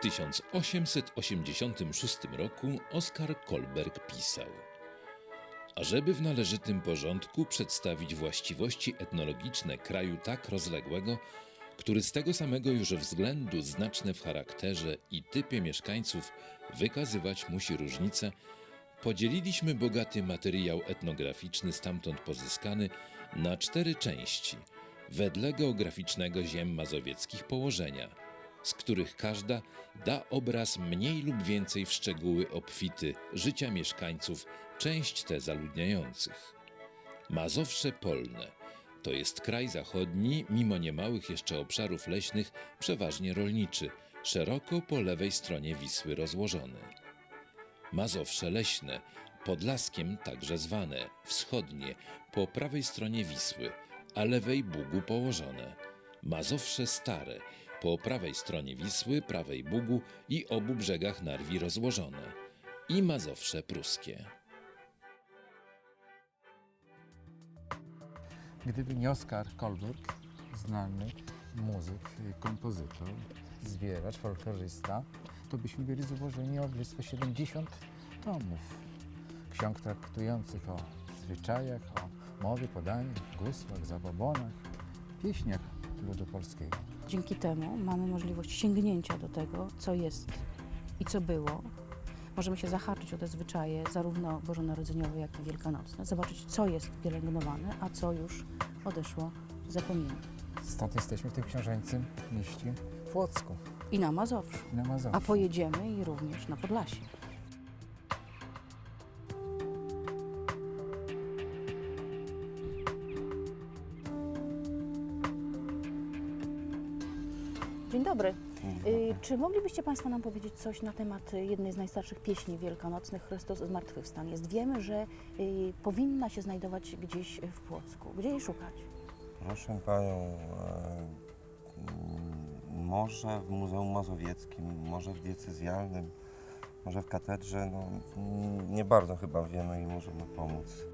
W 1886 roku Oskar Kolberg pisał: Ażeby w należytym porządku przedstawić właściwości etnologiczne kraju tak rozległego, który z tego samego już względu znaczne w charakterze i typie mieszkańców wykazywać musi różnice, podzieliliśmy bogaty materiał etnograficzny stamtąd pozyskany na cztery części, wedle geograficznego ziem mazowieckich położenia, z których każda da obraz mniej lub więcej w szczegóły obfity życia mieszkańców część te zaludniających. Mazowsze polne to jest kraj zachodni, mimo niemałych jeszcze obszarów leśnych, przeważnie rolniczy, szeroko po lewej stronie Wisły rozłożony. Mazowsze leśne, Podlaskiem także zwane, wschodnie, po prawej stronie Wisły, a lewej Bugu położone. Mazowsze stare, po prawej stronie Wisły, prawej Bugu i obu brzegach Narwi rozłożone. I Mazowsze pruskie. Gdyby nie Oskar Kolberg, znany muzyk, kompozytor, zbieracz, folklorysta, to byśmy byli złożeni o blisko 70 tomów. Ksiąg traktujących o zwyczajach, o mowie, podaniach, gusłach, zabobonach, pieśniach ludu polskiego. Dzięki temu mamy możliwość sięgnięcia do tego, co jest i co było. Możemy się zahaczyć o te zwyczaje, zarówno bożonarodzeniowe, jak i wielkanocne, zobaczyć, co jest pielęgnowane, a co już odeszło w zapomnienie. Stąd jesteśmy w tym książęcym mieście Płocku I na Mazowszu. i na Mazowszu. A pojedziemy i również na Podlasie. Czy moglibyście Państwo nam powiedzieć coś na temat y, jednej z najstarszych pieśni wielkanocnych, Chrystus Zmartwychwstan? Jest, wiemy, że y, powinna się znajdować gdzieś w Płocku. Gdzie jej szukać? Proszę Panią, e, może w Muzeum Mazowieckim, może w diecezjalnym, może w katedrze, no nie bardzo chyba wiemy i możemy pomóc.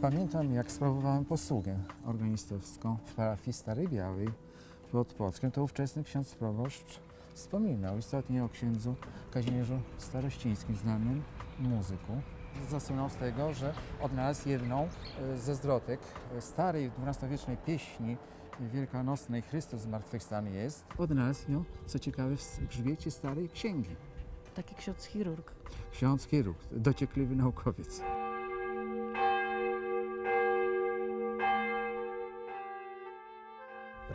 Pamiętam, jak sprawowałem posługę organistowską w parafii Starej Białej pod Płockiem, to ówczesny ksiądz proboszcz wspominał istotnie o księdzu Kazimierzu Starościńskim, znanym muzyku. Zasunął z tego, że odnalazł jedną e, ze zwrotek e, starej XII-wiecznej pieśni wielkanocnej Chrystus zmartwychwstany jest. Odnalazł ją, co ciekawe, w grzbiecie starej księgi. Taki ksiądz chirurg. Ksiądz chirurg, dociekliwy naukowiec.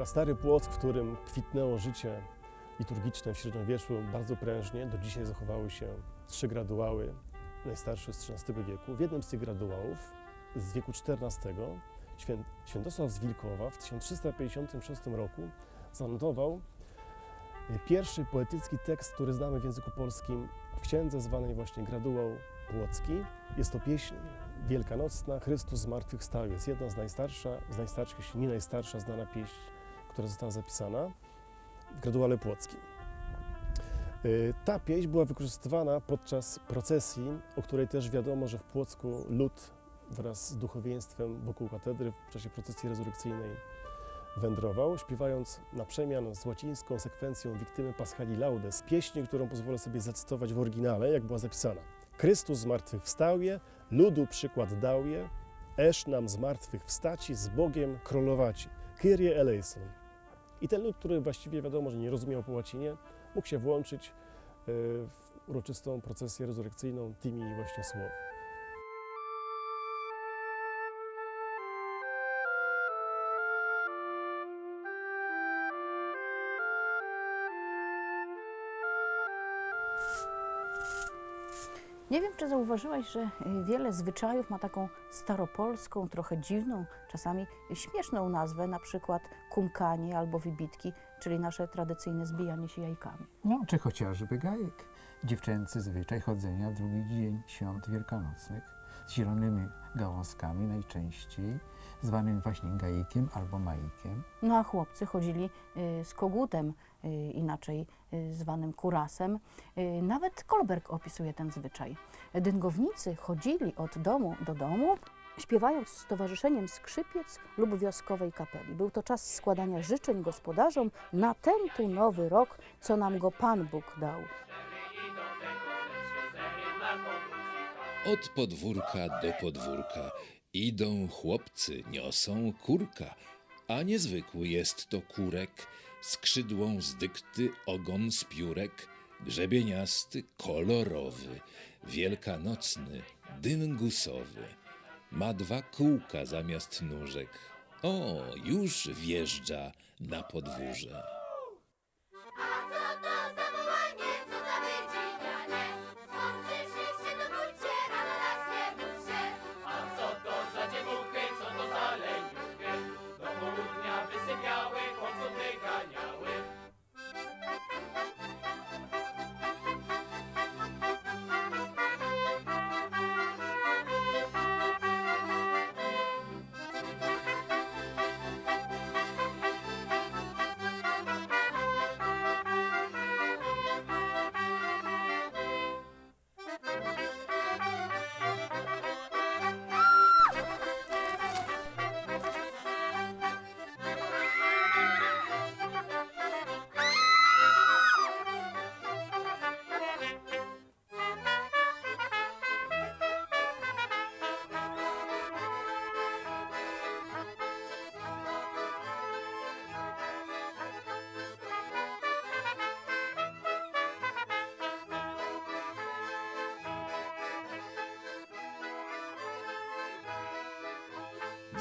Prastary Płock, w którym kwitnęło życie liturgiczne w średniowieczu bardzo prężnie, do dzisiaj zachowały się trzy graduały, najstarsze z XIII wieku. W jednym z tych graduałów z wieku XIV świę- Świętosław z Wilkowa w 1356 roku zanotował pierwszy poetycki tekst, który znamy w języku polskim w księdze zwanej właśnie Graduał Płocki. Jest to pieśń wielkanocna Chrystus zmartwychwstał. Jest jedna z najstarsza, z najstarszych, jeśli nie najstarsza znana pieśń, która została zapisana w graduale płockim. Y, Ta pieśń była wykorzystywana podczas procesji, o której też wiadomo, że w Płocku lud wraz z duchowieństwem wokół katedry w czasie procesji rezurekcyjnej wędrował, śpiewając na przemian z łacińską sekwencją Victymy Paschali Laudes, pieśni, którą pozwolę sobie zacytować w oryginale, jak była zapisana. Chrystus z martwych wstał je, ludu przykład dał je, esz nam z martwych wstaci, z Bogiem królowaci. Kyrie eleison. I ten lud, który właściwie wiadomo, że nie rozumiał po łacinie, mógł się włączyć y, w uroczystą procesję rezurekcyjną tymi właśnie słowy. Nie wiem, czy zauważyłaś, że y, wiele zwyczajów ma taką staropolską, trochę dziwną, czasami śmieszną nazwę, na przykład kumkanie albo wybitki, czyli nasze tradycyjne zbijanie się jajkami. No, czy chociażby gajek. Dziewczęcy zwyczaj chodzenia w drugi dzień świąt wielkanocnych z zielonymi gałązkami najczęściej, zwanym właśnie gajkiem albo majkiem. No a chłopcy chodzili y, z kogutem, y, inaczej y, zwanym kurasem. Y, Nawet Kolberg opisuje ten zwyczaj. Dyngownicy chodzili od domu do domu śpiewając z Stowarzyszeniem Skrzypiec lub Wioskowej Kapeli. Był to czas składania życzeń gospodarzom na ten tu nowy rok, co nam go Pan Bóg dał. Od podwórka do podwórka idą chłopcy, niosą kurka, a niezwykły jest to kurek, skrzydłą z dykty, ogon z piórek, grzebieniasty, kolorowy, wielkanocny, dyngusowy. Ma dwa kółka zamiast nóżek. O, już wjeżdża na podwórze.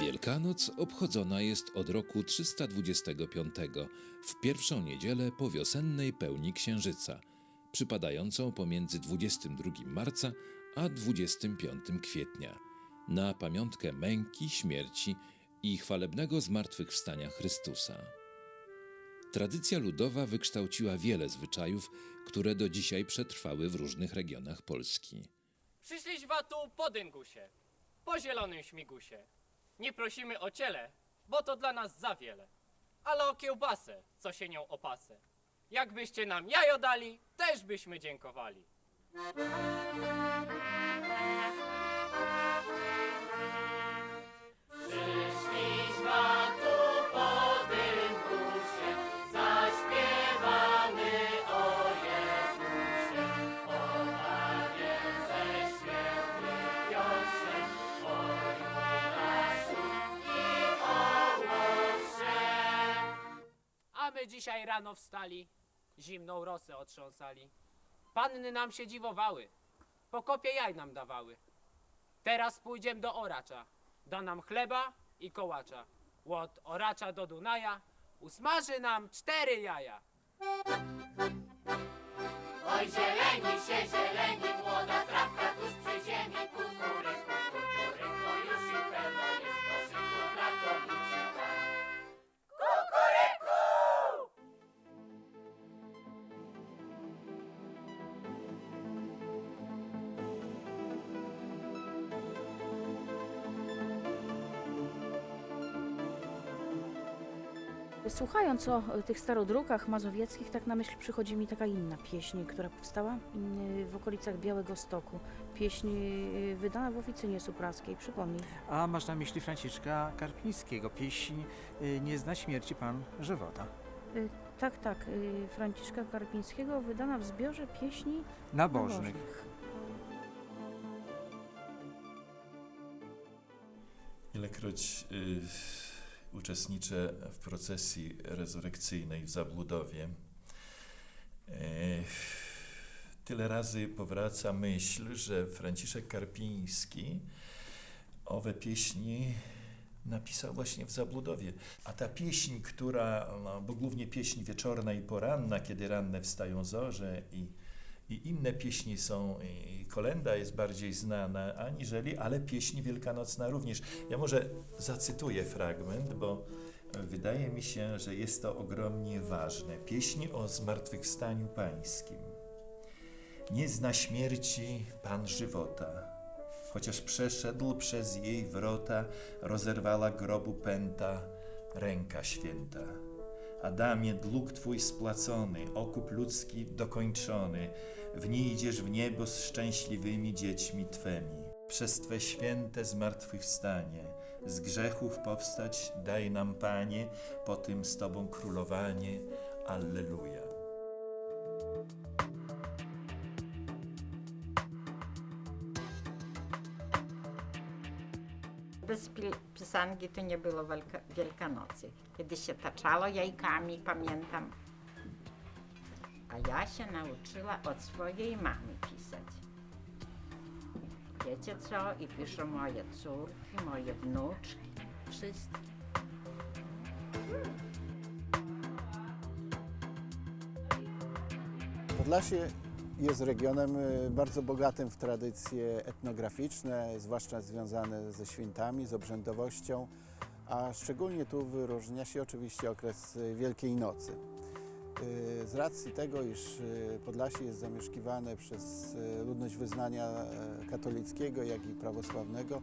Wielkanoc obchodzona jest od roku 325 w pierwszą niedzielę po wiosennej pełni księżyca, przypadającą pomiędzy 22 marca a 25 kwietnia, na pamiątkę męki, śmierci i chwalebnego zmartwychwstania Chrystusa. Tradycja ludowa wykształciła wiele zwyczajów, które do dzisiaj przetrwały w różnych regionach Polski. Przyszliśmy tu po dyngusie, po zielonym śmigusie. Nie prosimy o ciele, bo to dla nas za wiele. Ale o kiełbasę, co się nią opasę. Jakbyście nam jajo dali, też byśmy dziękowali. Rano wstali, zimną rosę otrząsali. Panny nam się dziwowały, po kopie jaj nam dawały. Teraz pójdziem do oracza, da nam chleba i kołacza. Od oracza do Dunaja usmaży nam cztery jaja. Oj, zieleni się, zieleni, młoda trawka tuż przy ziemi. Kukuryku, Słuchając o e, tych starodrukach mazowieckich, tak na myśl przychodzi mi taka inna pieśń, która powstała mm, w okolicach Białego Stoku. Pieśń y, wydana w oficynie supraskiej. Przypomnij. A masz na myśli Franciszka Karpińskiego, pieśń Nie zna śmierci Pan żywota. Tak, tak. Franciszka Karpińskiego, wydana w zbiorze pieśni Nabożnych. Ilekroć y, uczestniczę w procesji rezurekcyjnej w Zabludowie, y, tyle razy powraca myśl, że Franciszek Karpiński owe pieśni napisał właśnie w Zabludowie. A ta pieśń, która, no, bo głównie pieśń wieczorna i poranna, kiedy ranne wstają zorze i, i inne pieśni są, kolenda jest bardziej znana aniżeli, ale pieśń wielkanocna również. Ja może zacytuję fragment, bo wydaje mi się, że jest to ogromnie ważne. Pieśń o zmartwychwstaniu pańskim. Nie zna śmierci Pan żywota, chociaż przeszedł przez jej wrota, rozerwała grobu pęta ręka święta. Adamie, dług Twój splacony, okup ludzki dokończony, w niej idziesz w niebo z szczęśliwymi dziećmi Twemi. przez Twe święte zmartwychwstanie. Z grzechów powstać daj nam, Panie, po tym z Tobą królowanie. Alleluja. Bez pisanki to nie było Wielka- Wielkanocy. Kiedy się taczało jajkami, pamiętam. A ja się nauczyła od swojej mamy pisać. Wiecie co? I piszą moje córki, moje wnuczki, wszystkie. Podlasie jest regionem y, bardzo bogatym w tradycje etnograficzne, zwłaszcza związane ze świętami, z obrzędowością, a szczególnie tu wyróżnia się oczywiście okres y, Wielkiej Nocy. Y, Z racji tego, iż Podlasie jest zamieszkiwane przez ludność wyznania katolickiego, jak i prawosławnego,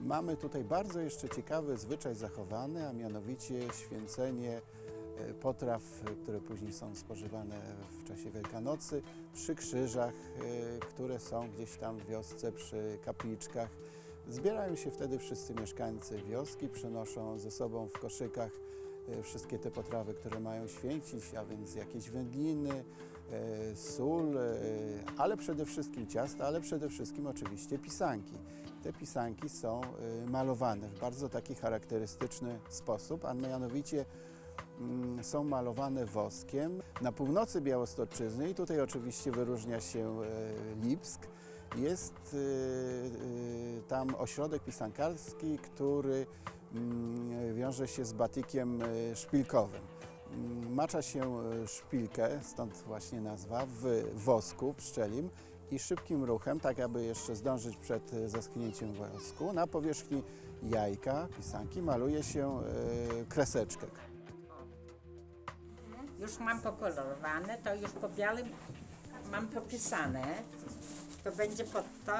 mamy tutaj bardzo jeszcze ciekawy zwyczaj zachowany, a mianowicie święcenie potraw, e, które później są spożywane w czasie Wielkanocy, przy krzyżach, e, które są gdzieś tam w wiosce, przy kapliczkach. Zbierają się wtedy wszyscy mieszkańcy wioski, przynoszą ze sobą w koszykach e, wszystkie te potrawy, które mają święcić, a więc jakieś wędliny, e, sól, e, ale przede wszystkim ciasta, ale przede wszystkim oczywiście pisanki. Te pisanki są e, malowane w bardzo taki charakterystyczny sposób, a mianowicie są malowane woskiem. Na północy Białostoczyzny, i tutaj oczywiście wyróżnia się e, Lipsk, jest e, e, tam ośrodek pisankarski, który mm, wiąże się z batykiem szpilkowym. Mm, Macza się szpilkę, stąd właśnie nazwa, w wosku pszczelim i szybkim ruchem, tak aby jeszcze zdążyć przed zaschnięciem wosku, na powierzchni jajka, pisanki maluje się kreseczkę. Już mam pokolorowane, to już po białym mam popisane. To będzie pod to,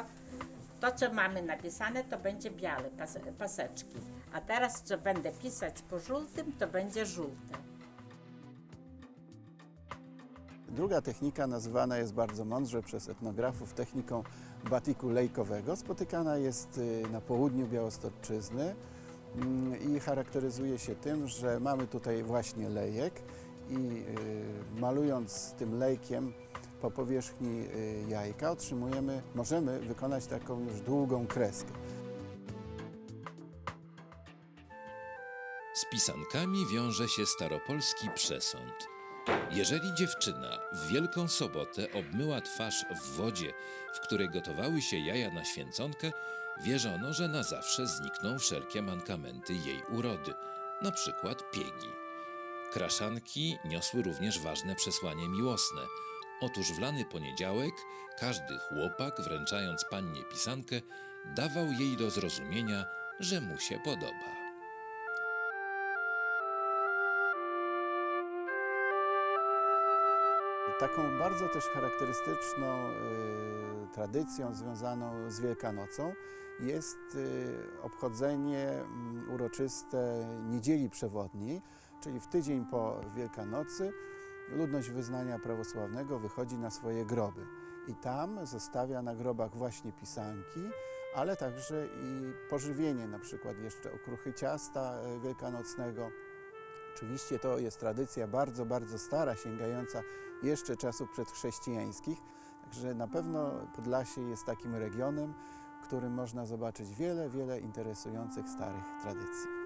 to co mamy napisane, to będzie białe pas, paseczki. A teraz co będę pisać po żółtym, to będzie żółte. Druga technika nazywana jest bardzo mądrze przez etnografów techniką batiku lejkowego. Spotykana jest y, na południu Białostoczyzny mm, i charakteryzuje się tym, że mamy tutaj właśnie lejek i y, malując tym lejkiem po powierzchni y, jajka otrzymujemy, możemy wykonać taką już długą kreskę. Z pisankami wiąże się staropolski przesąd. Jeżeli dziewczyna w Wielką Sobotę obmyła twarz w wodzie, w której gotowały się jaja na święconkę, wierzono, że na zawsze znikną wszelkie mankamenty jej urody, na przykład piegi. Kraszanki niosły również ważne przesłanie miłosne. Otóż w lany poniedziałek każdy chłopak, wręczając pannie pisankę, dawał jej do zrozumienia, że mu się podoba. Taką bardzo też charakterystyczną y, tradycją związaną z Wielkanocą jest y, obchodzenie mm, uroczyste Niedzieli Przewodniej, czyli w tydzień po Wielkanocy ludność wyznania prawosławnego wychodzi na swoje groby i tam zostawia na grobach właśnie pisanki, ale także i pożywienie, na przykład jeszcze okruchy ciasta y, wielkanocnego. Oczywiście to jest tradycja bardzo, bardzo stara, sięgająca jeszcze czasów przedchrześcijańskich. Także na pewno Podlasie jest takim regionem, w którym można zobaczyć wiele, wiele interesujących starych tradycji.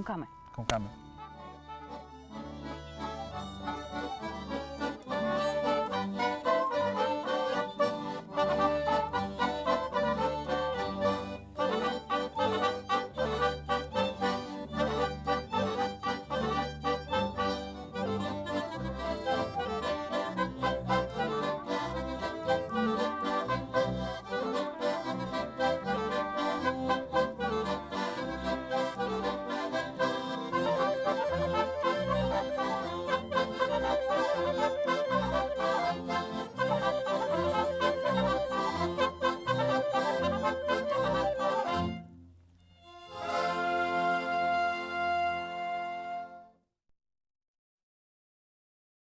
Com cama Com cama